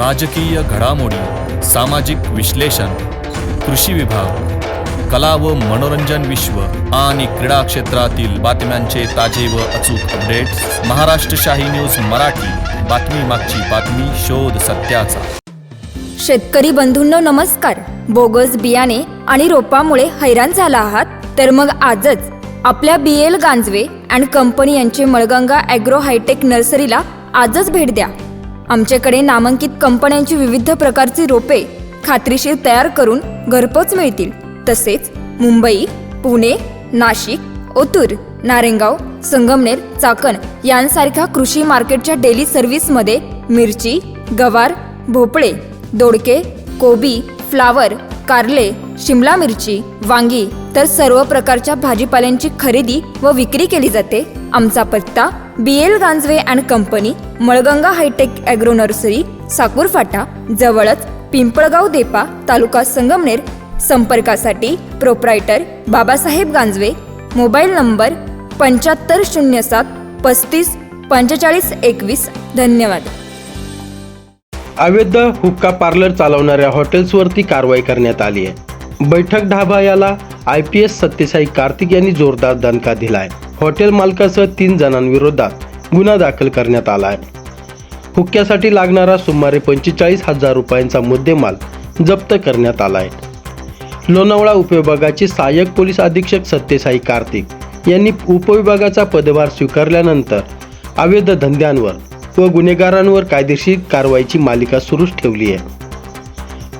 राजकीय घडामोडी सामाजिक विश्लेषण कृषी विभाग कला व मनोरंजन विश्व आणि क्रीडा क्षेत्रातील बातम्यांचे ताजे व अचूक अपडेट्स महाराष्ट्र शाही न्यूज मराठी. बातमी मागची बातमी शोध सत्याचा. शेतकरी बंधूंनो नमस्कार. बोगस बियाणे आणि रोपामुळे हैराण झाला आहात? तर मग आजच आपल्या B L Ganjave and company यांचे मळगंगा ॲग्रो हायटेक नर्सरीला आजच भेट द्या. आमच्याकडे नामांकित कंपन्यांची विविध प्रकारची रोपे खात्रीशीर तयार करून घरपोच मिळतील. तसेच मुंबई पुणे नाशिक ओतूर नारेंगाव संगमनेर चाकण यांसारख्या कृषी मार्केटच्या डेली सर्व्हिसमध्ये मिरची गवार भोपळे दोडके कोबी फ्लावर कारले शिमला मिरची वांगी तर सर्व प्रकारच्या भाजीपाल्यांची खरेदी व विक्री केली जाते. आमचा पत्ता B L Ganjave and company Malganga hi tech agro nursery Sakur फाटा जवळच पिंपळगाव देपा तालुका संगमनेर संपर्कासाठी proprietor Babasaheb Ganjave mobile number पंच्याहत्तर शून्य सात पस्तीस पंचेचाळीस एकवीस. धन्यवाद. अवैध हुक्का पार्लर चालवणाऱ्या हॉटेल्सवरती कारवाई करण्यात आली आहे. बैठक ढाबा याला I P S Satyasai Kartik यांनी जोरदार दणका दिला आहे हॉटेल मालकासह तीन जणांविरोधात गुन्हा दाखल करण्यात आला आहे हुक्क्यासाठी लागणारा सुमारे पंचेचाळीस हजार रुपयांचा मुद्देमाल जप्त करण्यात आला आहे लोणावळा उपविभागाचे सहाय्यक पोलीस अधीक्षक सत्यसाई कार्तिक यांनी उपविभागाचा पदभार स्वीकारल्यानंतर अवैध धंद्यांवर व गुन्हेगारांवर कायदेशीर कारवाईची मालिका सुरूच ठेवली आहे.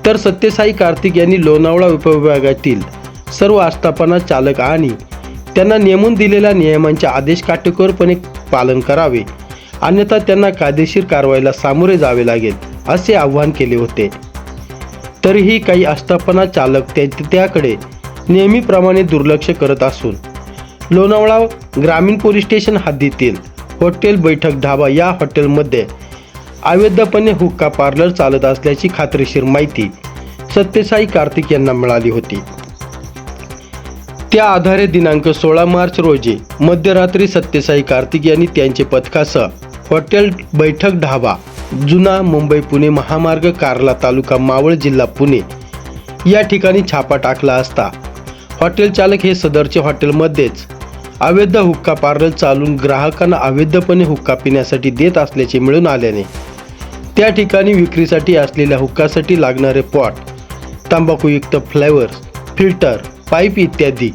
तर सत्यसाई कार्तिक यांनी लोणावळा उपविभागातील सर्व आस्थापना चालक आणि त्यांना नेमून दिलेल्या नियमांचे आदेश काटेकोरपणे पालन करावे. अन्यथा त्यांना कायदेशीर कारवाईला सामोरे जावे लागेल असे आवाहन केले होते. तरीही काही आस्थापना चालक त्याकडे नेहमीप्रमाणे दुर्लक्ष करत असून लोणावळा ग्रामीण पोलीस स्टेशन हद्दीतील हॉटेल बैठक ढाबा या हॉटेलमध्ये अवैधपणे हुक्का पार्लर चालत असल्याची खात्रीशीर माहिती सत्यसाई कार्तिक यांना मिळाली होती. त्या आधारे दिनांक सोळा मार्च रोजी मध्यरात्री सत्यसाई कार्तिक यांनी त्यांचे पथकासह हॉटेल बैठक ढाबा जुना मुंबई पुणे महामार्ग कार्ला तालुका मावळ जिल्हा पुणे या ठिकाणी छापा टाकला असता. हॉटेल चालक हे सदरचे हॉटेलमध्येच अवैध हुक्का पार्लर चालून ग्राहकांना अवैधपणे हुक्का पिण्यासाठी देत असल्याचे मिळून आल्याने त्या ठिकाणी विक्रीसाठी असलेल्या हुक्कासाठी लागणारे पॉट तंबाखूयुक्त फ्लेवर्स फिल्टर पाईप इत्यादी.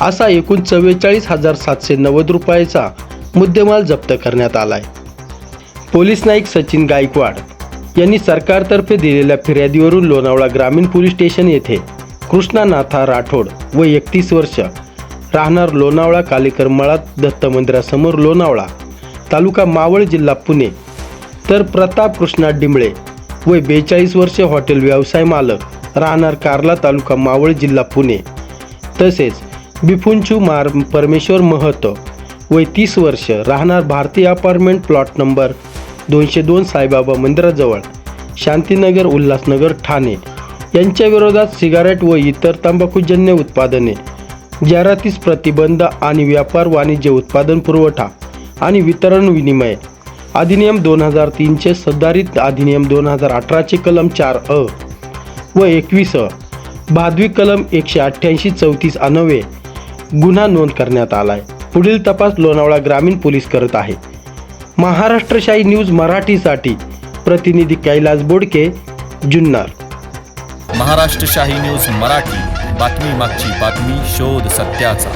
असा एकूण चव्वेचाळीस हजार सातशे नव्वद रुपयाचा मुद्देमाल जप्त करण्यात आलाय. पोलीस नाईक सचिन गायकवाड यांनी सरकारतर्फे दिलेल्या फिर्यादीवरून लोणावळा ग्रामीण पोलीस स्टेशन येथे कृष्णा नाथा राठोड व एकतीस वर्ष राहणार लोणावळा कालेकर मळात दत्त मंदिरासमोर लोणावळा तालुका मावळ जिल्हा पुणे तर प्रताप कृष्णा डिंबळे वय बेचाळीस वर्ष हॉटेल व्यवसाय मालक राहणार कार्ला तालुका मावळ जिल्हा पुणे. तसेच बिफुंचू मार परमेश्वर महतो. वय तीस वर्ष राहणार भारतीय अपार्टमेंट प्लॉट नंबर दोनशे दोन साईबाबा मंदिराजवळ. शांतीनगर उल्हासनगर ठाणे. यांच्या विरोधात सिगारेट व इतर तंबाखूजन्य उत्पादने जाहिरातीस प्रतिबंध आणि व्यापार वाणिज्य उत्पादन पुरवठा आणि वितरण विनिमय. अधिनियम दोन हजार तीनचे सुधारित अधिनियम दोन हजार अठराचे कलम चार अ. व एकवीस भादवी कलम एकशे अठ्ठ्याऐंशी चौतीस अनवे गुन्हा नोंद करण्यात आलाय. पुढील तपास लोणावळा ग्रामीण पोलीस करत आहे. महाराष्ट्रशाही न्यूज मराठीसाठी प्रतिनिधी कैलास बोडके जुन्नर. महाराष्ट्रशाही न्यूज मराठी. बातमी मागची बातमी शोध सत्याचा.